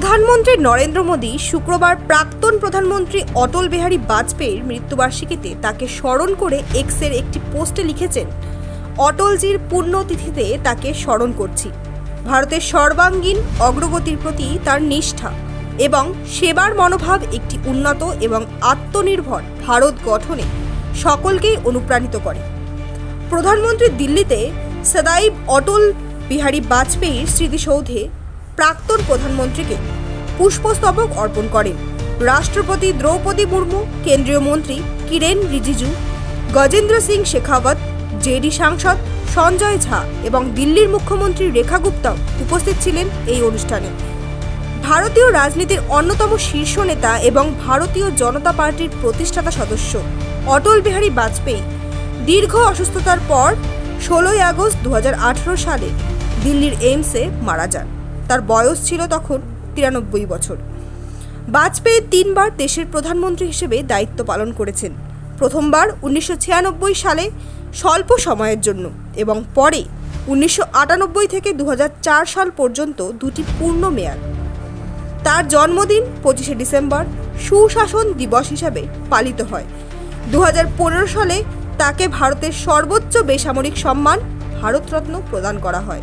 প্রধানমন্ত্রী নরেন্দ্র মোদী শুক্রবার প্রাক্তন প্রধানমন্ত্রী অটল বিহারী বাজপেয়ীর মৃত্যুবার্ষিকীতে তাকে স্মরণ করে এক্সের একটি পোস্টে লিখেছেন, অটলজির পুণ্যতিথিতে তাকে স্মরণ করছি। ভারতের সর্বাঙ্গীন অগ্রগতির প্রতি তার নিষ্ঠা এবং সেবার মনোভাব একটি উন্নত এবং আত্মনির্ভর ভারত গঠনে সকলকেই অনুপ্রাণিত করে। প্রধানমন্ত্রী দিল্লিতে সদাইব অটল বিহারী বাজপেয়ীর স্মৃতিসৌধে প্রাক্তন প্রধানমন্ত্রীকে পুষ্পস্তবক অর্পণ করেন। রাষ্ট্রপতি দ্রৌপদী মুর্মু, কেন্দ্রীয় মন্ত্রী কিরেন রিজিজু, গজেন্দ্র সিং শেখাওয়াত জেডি সাংসদ সঞ্জয় ঝা এবং দিল্লির মুখ্যমন্ত্রী রেখা গুপ্তাও উপস্থিত ছিলেন এই অনুষ্ঠানে। ভারতীয় রাজনীতির অন্যতম শীর্ষ নেতা এবং ভারতীয় জনতা পার্টির প্রতিষ্ঠাতা সদস্য অটল বিহারী বাজপেয়ী দীর্ঘ অসুস্থতার পর ষোলোই আগস্ট দু হাজার আঠারো সালে দিল্লির এইমসে মারা যান। তার বয়স ছিল তখন তিরানব্বই বছর। বাজপেয়ী তিনবার দেশের প্রধানমন্ত্রী হিসেবে দায়িত্ব পালন করেছেন। প্রথমবার উনিশশো ছিয়ানব্বই সালে স্বল্প সময়ের জন্য এবং পরে উনিশশো আটানব্বই থেকে দু হাজার চার সাল পর্যন্ত দুটি পূর্ণ মেয়াদ। তার জন্মদিন পঁচিশে ডিসেম্বর সুশাসন দিবস হিসাবে পালিত হয়। দু হাজার পনেরো সালে তাকে ভারতের সর্বোচ্চ বেসামরিক সম্মান ভারতরত্ন প্রদান করা হয়।